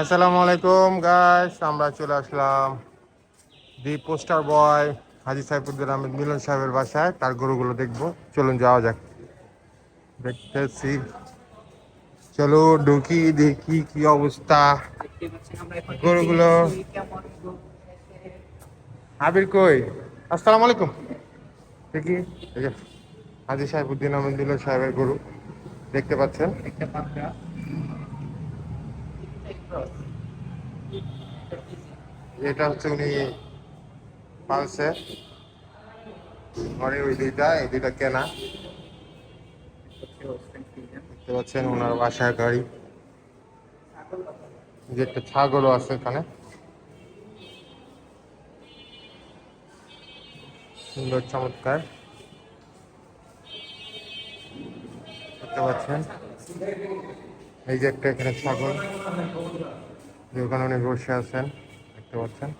আসসালামু আলাইকুম গাইস আমরা চলে আসলাম the poster boy Haji Saifuddin Ahmed Milan সাহেবের বাসায়। তার গরুগুলো দেখব। চলুন যাওয়া যাক। দেখতেছি। চলো ঢুকি, দেখি কি অবস্থা। গরুগুলো। আবির কই? আসসালামু আলাইকুম। দেখি হাজি সাহেবুদ্দিন মিলন সাহেবের গরু। দেখতে পাচ্ছেন? এটা হচ্ছে উনি পালছে ঘরে ওই দুইটা এই দুইটা কেনা। দেখতে পাচ্ছেন ওনার বাসার গাড়ি। যে একটা ছাগলও আছে এখানে। সুন্দর চমৎকার। দেখতে পাচ্ছেন। এই যে একটা এখানে ছাগল, যে ওখানে উনি বসে আছেন, দেখতে পাচ্ছেন।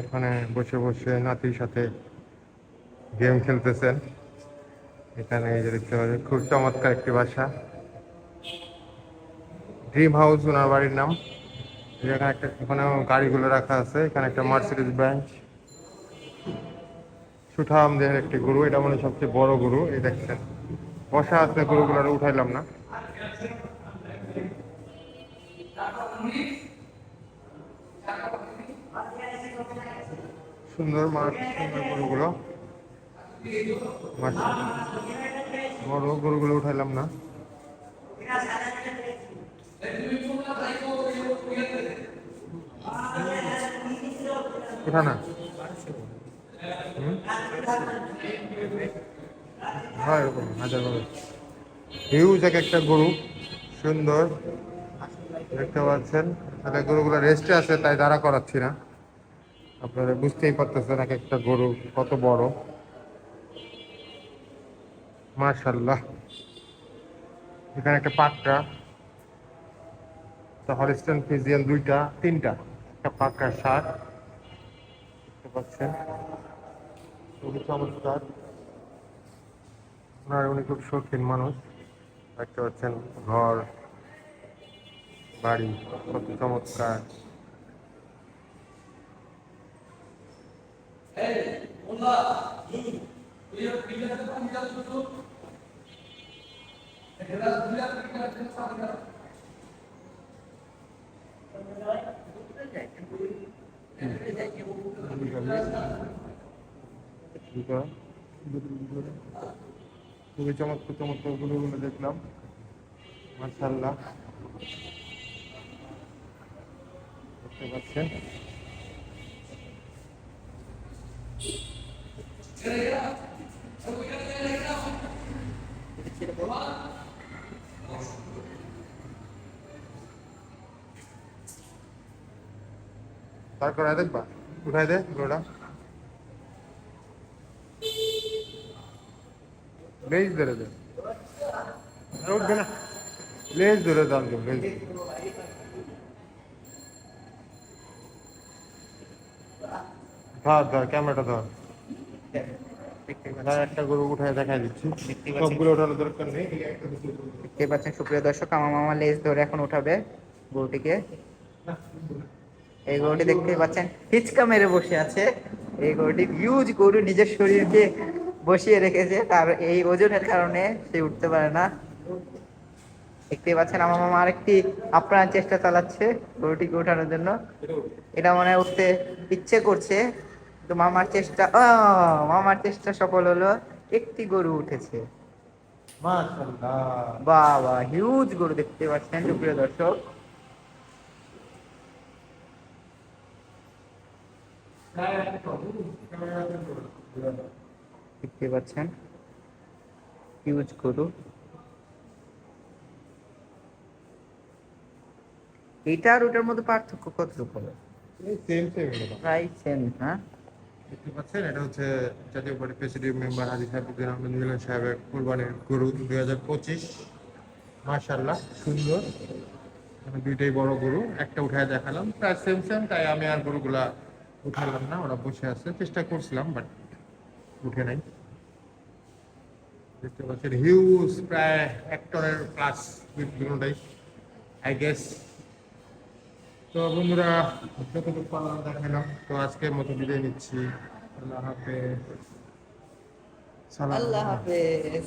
এখানে বসে বসে নাতির সাথে গেম খেলতেছেন। এখানে এই যে দেখতে পাচ্ছেন, খুব চমৎকার একটি বাসা। ড্রিম হাউস ওনার বাড়ির নাম। এখানে একটা এখানে গাড়িগুলো রাখা আছে। এখানে একটা মার্সিডিজ বেঞ্চ সুঠাম দেহের একটি গরু, এটা মানে সবচেয়ে বড় গরু, এই দেখছেন। বসা আছে গরুগুলো উঠাইলাম না। সুন্দর মাঠ সুন্দর গরুগুলো। বড় গরুগুলো উঠাইলাম না। উঠা না। হয় এরকম, হাজার ভাবে। হিউজ এক একটা গরু, সুন্দর। দেখতে পাচ্ছেন তাহলে গরুগুলো রেস্টে আছে, তাই দাঁড়া করাচ্ছি না। আপনারা বুঝতেই পারতেছেন এক একটা গরু কত বড়। মার্শাল্লাহ এখানে একটা পাকটা হলিস্টন ফিজিয়ান দুইটা, তিনটা। একটা পাকা শাক দেখতে পাচ্ছেন। চমৎকার। ওনার উনি খুব শৌখিন মানুষ। দেখতে পাচ্ছেন ঘর বাড়ি কত চমৎকার। দুটো খুবই চমৎকার চমৎকার গুলোগুলো দেখলাম। মার্শাল্লাহ দেখতে পাচ্ছেন। তারপর দেখবা উঠাই দে গোড়া। লেজ ধরে দে উঠবে না লেজ ধরে একটা গরু দেখাই দিচ্ছি। সবগুলো ওঠানোর দরকার নেই। দেখতে পাচ্ছেন? সুপ্রিয় দর্শক, আমার মামা লেজ ধরে এখন উঠাবে গরুটিকে এই গরুটি দেখতে পাচ্ছেন, হিচকা মেরে বসে আছে। এই গরুটি হিউজ গরু নিজের শরীরকে বসিয়ে রেখেছে তার এই ওজনের কারণে সে উঠতে পারে না দেখতে পাচ্ছেন আমার মামা আরেকটি আপ্রাণ চেষ্টা চালাচ্ছে গরুটিকে ওঠানোর জন্য এটা মনে হয় উঠতে ইচ্ছে করছে তো মামার চেষ্টা ও মামার চেষ্টা সফল হলো একটি গরু উঠেছে বাবা হিউজ গরু দেখতে পাচ্ছেন দর্শক দেখতে পাচ্ছেন। হিউজ গরু। এটা আর ওটার মধ্যে পার্থক্য কতটুকু হবে? সেম সেম প্রায় সেম হ্যাঁ। দেখতে পাচ্ছেন এটা হচ্ছে Jatiya party president member Haji Sahebuddin Ahmed Milon সাহেবের কুরবানির গরু দুই হাজার পঁচিশ। সুন্দর। দুইটাই বড় গরু একটা উঠায় দেখালাম। প্রায় সেম সেম তাই আমি আর গরুগুলা উঠালাম না ওরা বসে আছে। চেষ্টা করছিলাম বাট উঠে নাই। দেখতে পাচ্ছেন হিউজ প্রায় এক টনের প্লাস দুটাই আই গেস তো বন্ধুরা, যতটুকু পারলাম দেখালাম, তো আজকের মতো বিদায় নিচ্ছি। আল্লাহ হাফেজ। আল্লাহ হাফেজ।